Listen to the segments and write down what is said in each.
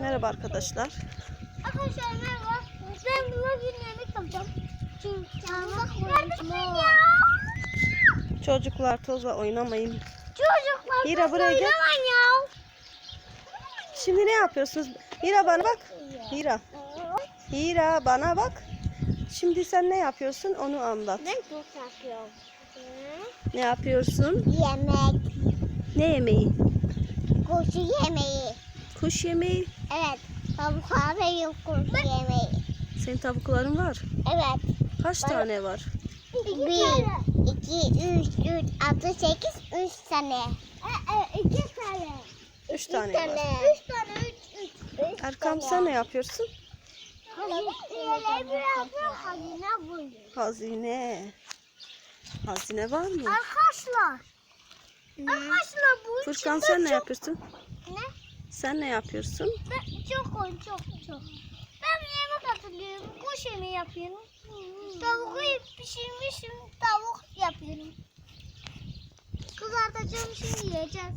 Merhaba arkadaşlar. Arkadaşlar merhaba. Ben bugün yemek yapacağım. Çocuklar tozla oynamayın. Çocuklar Hira, fazla buraya gel. oynamayın ya. Şimdi ne yapıyorsunuz? Hira bana bak. Hira. Hira bana bak. Şimdi sen ne yapıyorsun onu anlat. Ben çok yapıyorum. Ne yapıyorsun? Yemek. Ne yemeği? Koşu yemeği. Kuş yemeği. Evet. Tavuklara yok koşu yemeği. Senin tavukların var. Evet. Kaç tane var? Bir, iki, üç, üç, altı, sekiz, üç tane. Evet, iki tane. Üç tane Üç tane. var. Üç tane, üç, üç. üç Erkam tane. sen ne yapıyorsun? Hazine biraz hazine. Hazine. Hazine var mı? Arkadaşlar. Arkadaşlar bu Furkan sen ne çok- yapıyorsun? Ne? Sen ne yapıyorsun? Ben çok oyun çok çok. Ben yemek hazırlıyorum. Kuş yemeği yapıyorum. Tavuğu pişirmişim. Tavuk yapıyorum. Kızartacağım şimdi yiyeceğiz.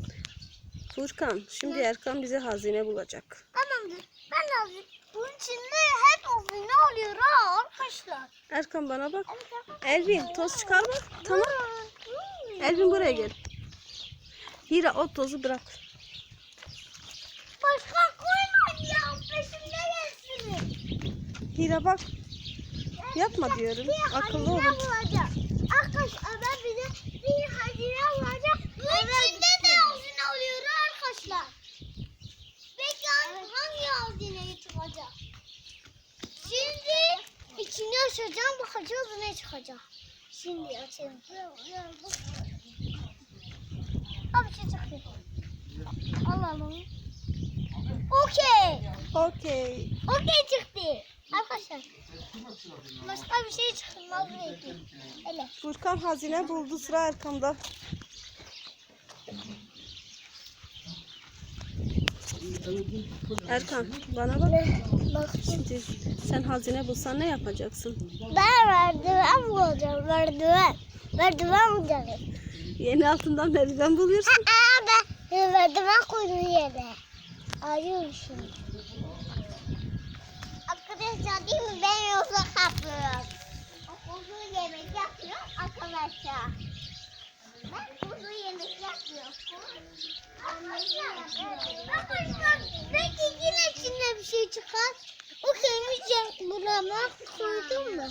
Furkan şimdi Erkan bize hazine bulacak. Tamamdır. Ben de hazır. Bunun içinde hep hazine oluyor ha arkadaşlar. Erkan bana bak. Elvin toz çıkarma. Tamam. Elvin buraya gel. Hira o tozu bırak. Başka koymayın ya. Peşimde gelsin. Hira bak. Yapma diyorum. Bir Akıllı hazine olun. bulacak. Arkadaşlar ben bize bir hazine bulacak. Bunun içinde de hazine oluyor arkadaşlar. Peki hangi, hangi hazineye çıkacak? Şimdi içini açacağım bakacağız ne çıkacak. Şimdi açalım. Abi şey çıktı. Alalım. Okey. Okey. Okey çıktı. Arkadaşlar. Başka bir şey çıkmaz belki. Öyle. Furkan hazine buldu sıra Erkan'da. Erkan bana bak. Bak. Şimdi sen hazine bulsan ne yapacaksın? Ben merdiven bulacağım. Merdiven. Merdiven bulacağım. Yeni altından merdiven buluyorsun. Aa ben merdiven koydum yere. Arıyorum şimdi. Arkadaşlar değil mi? Ben yoksa kapıyorum. Kuzu yemek yapıyor arkadaşlar. Ben kuzu yemek yapıyorum. Arkadaşlar belki yine içinde bir şey çıkar. O kemikçe burama koydun mu?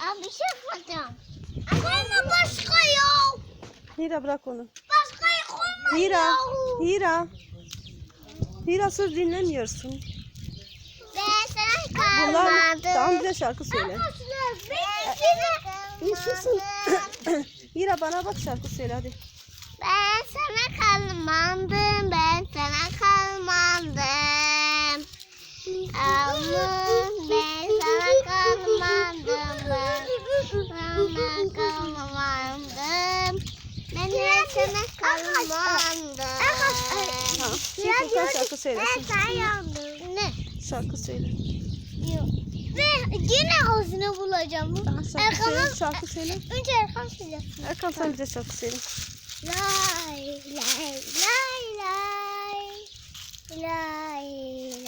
Abi bir şey yapacağım. Ya. Hira bırak onu. Başkayı koyma Hira. ya. Hira. Hira söz dinlemiyorsun. Ben sana Bunlar tamam bize şarkı söyle. Ben susun. Hira bana bak şarkı söyle hadi. Ben sana kalmadım. Ben sana kalmadım. Sana. Şimdi Furkan şarkı söylesin. Ne? Şarkı söyle. Yok. Ve yine hazine bulacağım. Tamam şarkı söyle. Şarkı söyle. önce Erkan söylesin. Erkan sen bize şarkı söyle. Lay lay. Lay lay lay